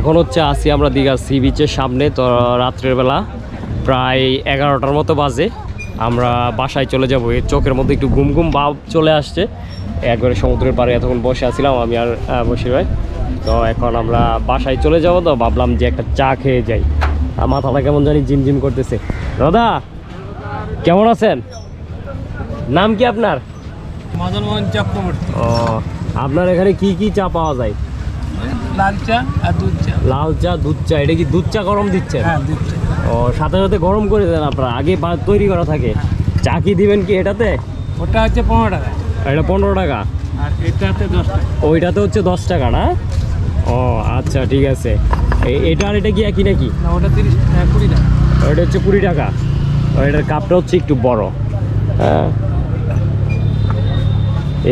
এখন হচ্ছে আসি আমরা দীঘা সি বিচের সামনে তো রাত্রের বেলা প্রায় এগারোটার মতো বাজে। আমরা বাসায় চলে যাব। এই চোখের মধ্যে একটু ঘুম ঘুম ভাব চলে আসছে। একবারে সমুদ্রের পাড়ে এতক্ষণ বসে আছিলাম আমি আর বসির ভাই। তো এখন আমরা বাসায় চলে যাব তো ভাবলাম যে একটা চা খেয়ে যাই। মাথাটা কেমন জানি জিম জিম করতেছে। দাদা কেমন আছেন? নাম কি আপনার? ও আপনার এখানে কি কি চা পাওয়া যায়? লাল চা আর দুধ চা। লাল চা দুধ চা এটা কি দুধ চা গরম দিচ্ছেন হ্যাঁ দুধ চা। ও সাথে সাথে গরম করে দেন আপনারা আগে তৈরি করা থাকে। চা কি দিবেন কি এটাতে? ওটা হচ্ছে পনেরো টাকা। এটা পনেরো টাকা। আর এটাতে দশ টাকা। ওইটাতে হচ্ছে দশ টাকা না? ও আচ্ছা ঠিক আছে। এটা আর এটা কি একই নাকি? না ওটা তিরিশ হ্যাঁ, কুড়ি টাকা। ওইটা হচ্ছে কুড়ি টাকা। এটার কাপটা হচ্ছে একটু বড়। হ্যাঁ।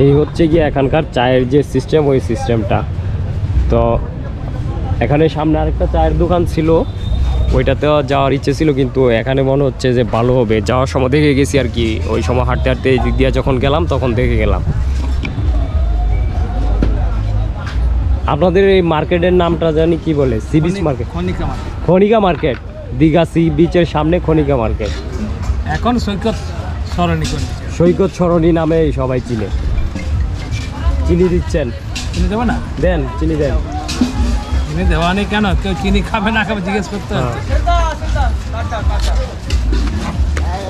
এই হচ্ছে কি এখানকার চায়ের যে সিস্টেম ওই সিস্টেমটা তো এখানে সামনে আরেকটা চায়ের দোকান ছিল ওইটাতেও যাওয়ার ইচ্ছে ছিল কিন্তু এখানে মনে হচ্ছে যে ভালো হবে। যাওয়ার সময় দেখে গেছি আর কি ওই সময় হাঁটতে হাঁটতে এই দিক দিয়ে যখন গেলাম তখন দেখে গেলাম। আপনাদের এই মার্কেটের নামটা জানি কি বলে? Sea beach market. Khanika market. Digha sea বিচের সামনে খনিকা মার্কেট। এখন সৈকত সরণি সৈকত সরণি নামে সবাই চিনে। চিনি দিচ্ছেন। চিনি দেবো না? দেন চিনি দেন। চিনি দেওয়া নেই কেন? কেউ চিনি খাবে না খাবে জিজ্ঞেস করতে হ্যাঁ। হচ্ছে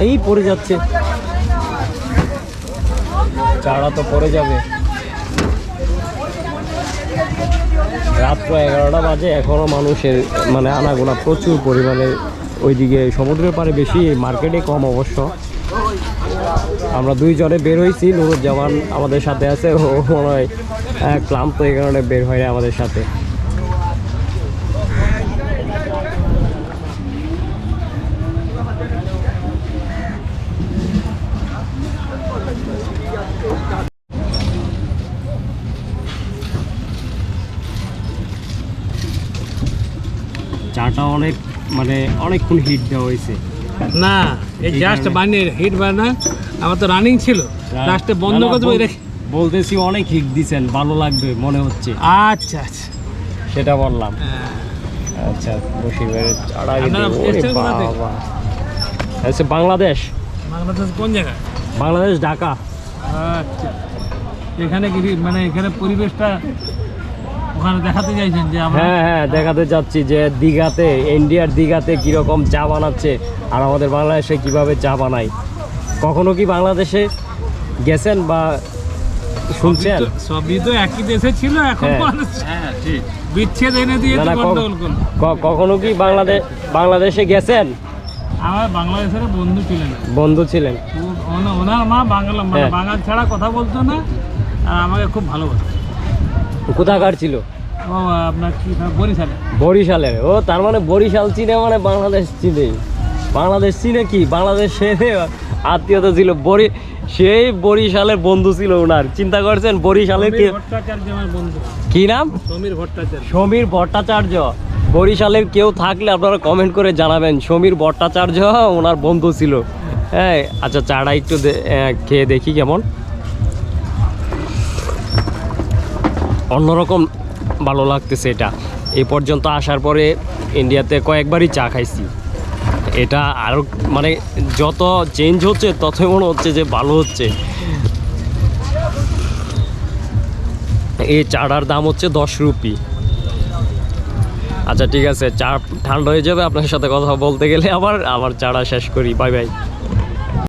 এই পড়ে যাচ্ছে। চারা তো পড়ে যাবে। রাত্র এগারোটা বাজে এখনও মানুষের মানে আনাগোনা প্রচুর পরিমাণে ওইদিকে সমুদ্রের পাড়ে বেশি মার্কেটে কম অবশ্য। আমরা দুইজনে বের হয়েছি নুরুজ্জামান আমাদের সাথে আছে ও মনে হয় ক্লান্ত এই কারণে বের হয় না আমাদের সাথে। চাটা অনেক মানে অনেকক্ষণ হিট দেওয়া হয়েছে। না এই জাস্ট বানিয়ে হিট বানা আমার তো রানিং ছিল। লাস্টে বন্ধ করে রেখে বলতেছি অনেক হিট দিছেন ভালো লাগবে মনে হচ্ছে। আচ্ছা আচ্ছা। সেটা বললাম। হ্যাঁ। আচ্ছা এসছেন বাবা। আচ্ছা বাংলাদেশ? বাংলাদেশ কোন জায়গায়? বাংলাদেশ ঢাকা। আচ্ছা। এখানে কি মানে এখানে পরিবেশটা ওখানে দেখাতে চাইছেন যে হ্যাঁ হ্যাঁ দেখাতে যাচ্ছি যে দীঘাতে ইন্ডিয়ার দীঘাতে কীরকম চা বানাচ্ছে আর আমাদের বাংলাদেশে কীভাবে চা বানায়। কখনো কি বাংলাদেশে গেছেন বা শুনছেন? সবই তো একই দেশে ছিল এখন হ্যাঁ। মানুষ বিচ্ছেদ এনে দিয়ে গন্ডগোল করল। কখনো কি বাংলাদেশ বাংলাদেশে গেছেন? আমার বাংলাদেশের বন্ধু ছিলেন। বন্ধু ছিলেন। ওনার মা বাংলা মানে হ্যাঁ। বাঙাল ছাড়া কথা বলতো না আর আমাকে খুব ভালোবাসতো। কোথাকার ছিল? ও আপনার কি? বরিশালে। বরিশালের। ও তার মানে বরিশাল চিনে মানে বাংলাদেশ চিনে বাংলাদেশ চিনে কি? বাংলাদেশে আত্মীয়তা ছিল বরি সেই বরিশালের বন্ধু ছিল ওনার চিন্তা করছেন বরিশালের কে? বন্ধু। কি নাম? সমীর ভট্টাচার্য। সমীর ভট্টাচার্য। বরিশালের কেউ থাকলে আপনারা কমেন্ট করে জানাবেন। সমীর ভট্টাচার্য ওনার বন্ধু ছিল। হ্যাঁ আচ্ছা চাটা একটু খেয়ে দেখি কেমন। অন্যরকম ভালো লাগতেছে এটা। এ পর্যন্ত আসার পরে ইন্ডিয়াতে কয়েকবারই চা খাইছি। এটা আরও মানে যত চেঞ্জ হচ্ছে, ততই মনে হচ্ছে যে ভালো হচ্ছে। এই চারার দাম হচ্ছে দশ রুপি। আচ্ছা ঠিক আছে, চা ঠান্ডা হয়ে যাবে, আপনার সাথে কথা বলতে গেলে আবার আবার চারা শেষ করি। Bye bye.